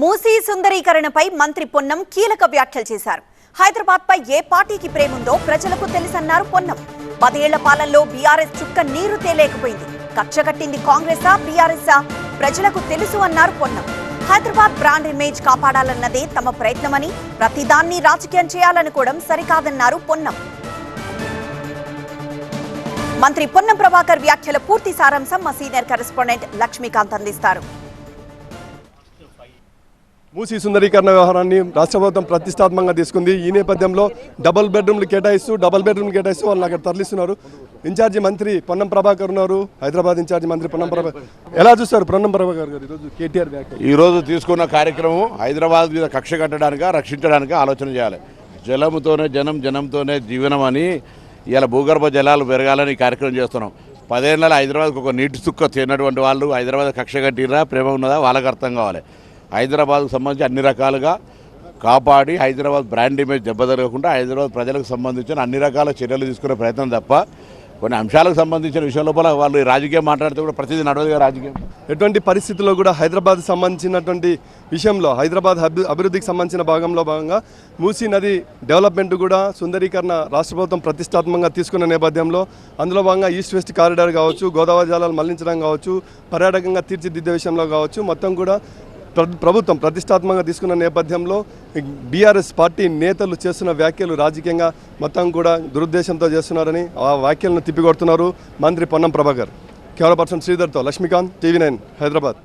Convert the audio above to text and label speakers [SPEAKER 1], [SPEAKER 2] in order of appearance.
[SPEAKER 1] మూసీ సుందరీకరణపై మంత్రి పొన్నం కీలక వ్యాఖ్యలు చేశారు. హైదరాబాద్ పై ఏ పార్టీకి ప్రేముందో ప్రజలకు తెలుసన్నారు పొన్నం. పదేళ్ళ పాలనలో బీఆర్ఎస్ చుక్క నీరు తేలేకపోయింది. కక్ష కట్టింది కాంగ్రెసా బీఆర్ఎస్ఆ ప్రజలకు తెలుసు అన్నారు పొన్నం. హైదరాబాద్ బ్రాండ్ ఇమేజ్ కాపాడాలన్నదే తమ ప్రయత్నమని ప్రతిదాన్ని రాజకీయం చేయాలనుకోవడం సరికాదన్నారు పొన్నం. మంత్రి పొన్నం ప్రభాకర్ వ్యాఖ్యల పూర్తి సారాంశం మా సీనియర్ కరెస్పాండెంట్ లక్ష్మీకాంత్ అందిస్తారు.
[SPEAKER 2] మూసీ సుందరీకరణ వ్యవహారాన్ని రాష్ట్ర ప్రభుత్వం ప్రతిష్టాత్మకంగా తీసుకుంది. ఈ నేపథ్యంలో డబుల్ బెడ్రూమ్లు కేటాయిస్తూ డబుల్ బెడ్రూమ్లు కేటాయిస్తూ వాళ్ళని అక్కడ తరలిస్తున్నారు. ఇన్ఛార్జి మంత్రి పొన్నం ప్రభాకర్ ఉన్నారు. హైదరాబాద్ ఇన్ఛార్జి మంత్రి పొన్నం ప్రభాకర్ ఎలా చూస్తారు పొన్నం ప్రభాకర్ గారు ఈరోజు కేటీఆర్
[SPEAKER 3] ఈరోజు తీసుకున్న కార్యక్రమం హైదరాబాద్ మీద కక్ష కట్టడానిక రక్షించడానికి ఆలోచన చేయాలి. జలముతోనే జనం జనంతోనే జీవనం అని ఇలా భూగర్భ జలాలు పెరగాలని కార్యక్రమం చేస్తున్నాం. పదేళ్ళ హైదరాబాద్కి ఒక నీటి చుక్క తిన్నటువంటి వాళ్ళు హైదరాబాద్ కక్ష కట్టిరా ప్రేమ ఉన్నదా? వాళ్ళకి అర్థం కావాలి. హైదరాబాద్కు సంబంధించి అన్ని రకాలుగా కాపాడి హైదరాబాద్ బ్రాండ్ ఇమేజ్ దెబ్బతరగకుండా హైదరాబాద్ ప్రజలకు సంబంధించిన అన్ని రకాల చర్యలు తీసుకునే ప్రయత్నం తప్ప కొన్ని అంశాలకు సంబంధించిన విషయం లోపల వాళ్ళు రాజకీయం మాట్లాడితే కూడా ప్రతిదీ నడవదుగా రాజకీయం.
[SPEAKER 2] ఎటువంటి పరిస్థితుల్లో కూడా హైదరాబాద్ సంబంధించినటువంటి విషయంలో హైదరాబాద్ అభి అభివృద్ధికి సంబంధించిన భాగంలో భాగంగా మూసీ నది డెవలప్మెంట్ కూడా సుందరీకరణ రాష్ట్ర ప్రభుత్వం ప్రతిష్టాత్మకంగా తీసుకున్న నేపథ్యంలో అందులో భాగంగా ఈస్ట్ వెస్ట్ కారిడార్ కావచ్చు గోదావరి జలాలు మళ్ళించడం కావచ్చు పర్యాటకంగా తీర్చిదిద్దే విషయంలో కావచ్చు మొత్తం కూడా ప్రభుత్వం ప్రతిష్టాత్మకంగా తీసుకున్న నేపథ్యంలో బీఆర్ఎస్ పార్టీ నేతలు చేస్తున్న వ్యాఖ్యలు రాజకీయంగా మొత్తం కూడా దురుద్దేశంతో చేస్తున్నారని ఆ వ్యాఖ్యలను తిప్పికొడుతున్నారు మంత్రి పొన్నం ప్రభాకర్. కెమెరా పర్సన్ శ్రీధర్తో లక్ష్మీకాంత్ టీవీ నైన్ హైదరాబాద్.